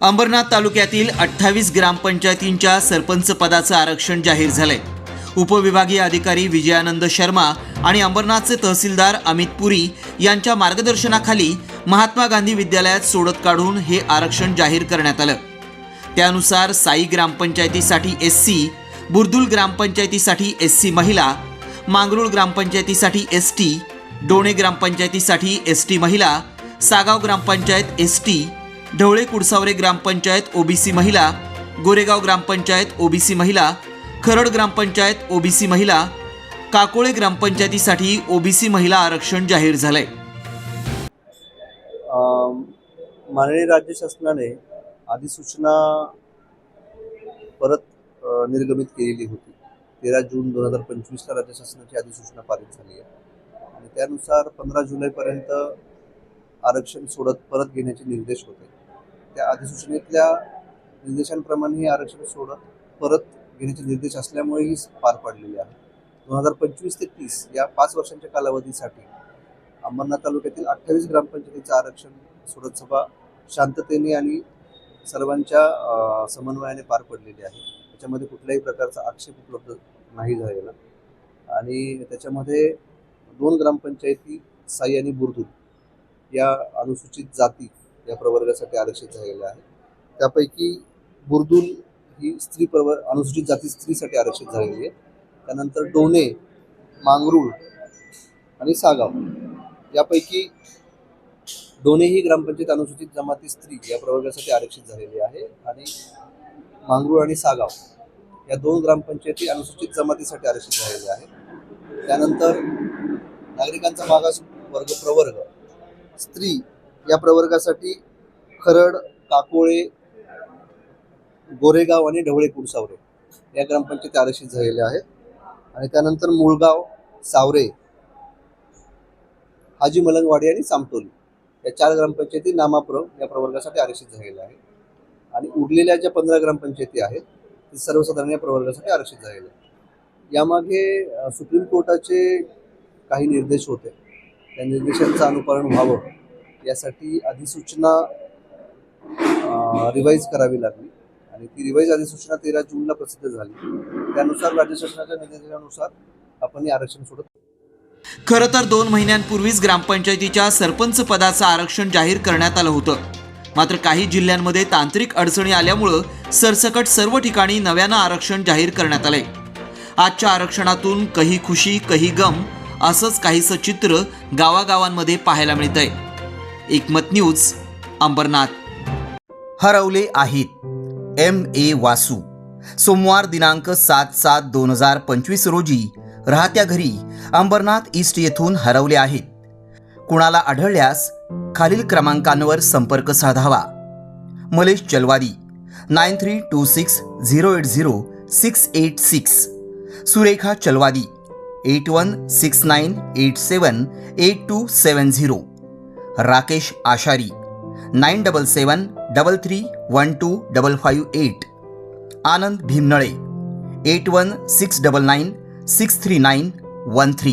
अंबरनाथ तालुक्यातील अठ्ठावीस ग्रामपंचायतींच्या सरपंच पदाचं आरक्षण जाहीर झालंय. उपविभागीय अधिकारी विजयानंद शर्मा आणि अंबरनाथचे तहसीलदार अमित पुरी यांच्या मार्गदर्शनाखाली महात्मा गांधी विद्यालयात सोडत काढून हे आरक्षण जाहीर करण्यात आलं. त्यानुसार साई ग्रामपंचायतीसाठी एस सी बुरदुल ग्रामपंचायतीसाठी एस सी महिला मांगरूळ ग्रामपंचायतीसाठी एस टी डोणे ग्रामपंचायतीसाठी एस टी महिला सागाव ग्रामपंचायत एस टी ढवळे कुडसावरे ग्रामपंचायत ओबीसी महिला गोरेगाव ग्रामपंचायत ओबीसी महिला खरड ग्रामपंचायत ओबीसी महिला काकोळे ग्रामपंचायतीसाठी ओबीसी महिला आरक्षण जाहीर झालंय. माननीय राज्य शासनाने अधिसूचना परत निर्गमित केलेली होती. तेरा जून दोन हजार पंचवीसला राज्य शासनाची अधिसूचना पारित झाली आहे. आणि त्यानुसार पंधरा जुलैपर्यंत आरक्षण सोडत परत घेण्याचे निर्देश होते. त्या अधिसूचनेतल्या निर्देशांप्रमाणे हे आरक्षण सोडत परत घेण्याचे निर्देश असल्यामुळे ही पार पाडलेली आहे दोन हजार पंचवीस ते तीस या पाच वर्षांच्या कालावधीसाठी अंबरनाथ तालुक्यातील अठ्ठावीस ग्रामपंचायतीचं आरक्षण सोडत सभा शांततेने आणि सर्वांच्या समन्वयाने पार पडलेली आहे. त्याच्यामध्ये कुठल्याही प्रकारचा आक्षेप उपलब्ध नाही झालेला. आणि त्याच्यामध्ये दोन ग्रामपंचायती साई आणि बुरदूर या अनुसूचित जाती या प्रवर्गासाठी आरक्षित झालेल्या आहेत त्यापैकी बुर्दुल ही स्त्री प्रवर अनुसूचित जाती स्त्रीसाठी आरक्षित झालेली आहे. त्यानंतर डोणे मांगरूळ आणि सागाव यापैकी दोन्ही ग्रामपंचायत अनुसूचित जमाती स्त्री या प्रवर्गासाठी आरक्षित झालेली आहे आणि मांगरूळ आणि सागाव या दोन ग्रामपंचायती अनुसूचित जमातीसाठी आरक्षित झालेल्या आहेत त्यानंतर नागरिकांचा मागास वर्ग प्रवर्ग स्त्री या प्रवर्गासाठी खरड काकोळे गोरेगाव आणि ढवळे कुडसावरे या ग्रामपंचायती आरक्षित झालेल्या आहेत. आणि त्यानंतर मुळगाव सावरे हाजी मलंगवाडी आणि सामटोली या चार ग्रामपंचायती नामाप्र या प्रवर्गासाठी आरक्षित झालेल्या आहेत. आणि उरलेल्या ज्या पंधरा ग्रामपंचायती आहेत ते सर्वसाधारण या प्रवर्गासाठी आरक्षित झालेल्या आहेत. यामागे सुप्रीम कोर्टाचे काही निर्देश होते. त्या निर्देशांचं अनुपालन व्हावं यासाठी अधिसूचना रिवाईज करावी लागली. आणि ती रिवाईज अधिसूचना तेरा जूनला प्रसिद्ध झाली. त्यानुसार राज्य शासनाच्या निर्देशानुसार आपण हे आरक्षण सोडत खरं तर दोन महिन्यांपूर्वीच ग्रामपंचायतीच्या सरपंच पदाचं आरक्षण जाहीर करण्यात आलं होतं. मात्र काही जिल्ह्यांमध्ये तांत्रिक अडचणी आल्यामुळं सरसकट सर्व ठिकाणी नव्यानं आरक्षण जाहीर करण्यात आलंय. आजच्या आरक्षणातून कही खुशी कही गम असंच काहीसं चित्र गावागावांमध्ये पाहायला मिळतंय. एकमत न्यूज अंबरनाथ. हरवले आहेत. M A Vasu. सोमवार दिनांक सात सात दोन हजार पंचवीस रोजी राहत्या घरी अंबरनाथ ईस्ट येथून हरवले आहेत. कुणाला आढळल्यास खालील क्रमांकांवर संपर्क साधावा. Malesh Chalwadi nine three two six zero eight zero six eight six. Surekha Chalwadi eight one six nine eight seven eight two seven zero. Rakesh Ashari nine double seven double three one two double five eight. Anand Bhimnale eight one six double nine six three nine one three.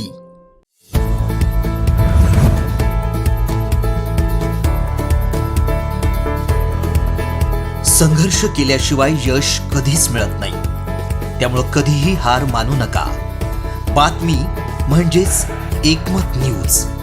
संघर्ष केल्याशिवाय यश कधीच मिळत नाही. त्यामुळं कधीही हार मानू नका. बातमी म्हणजेच एकमत न्यूज.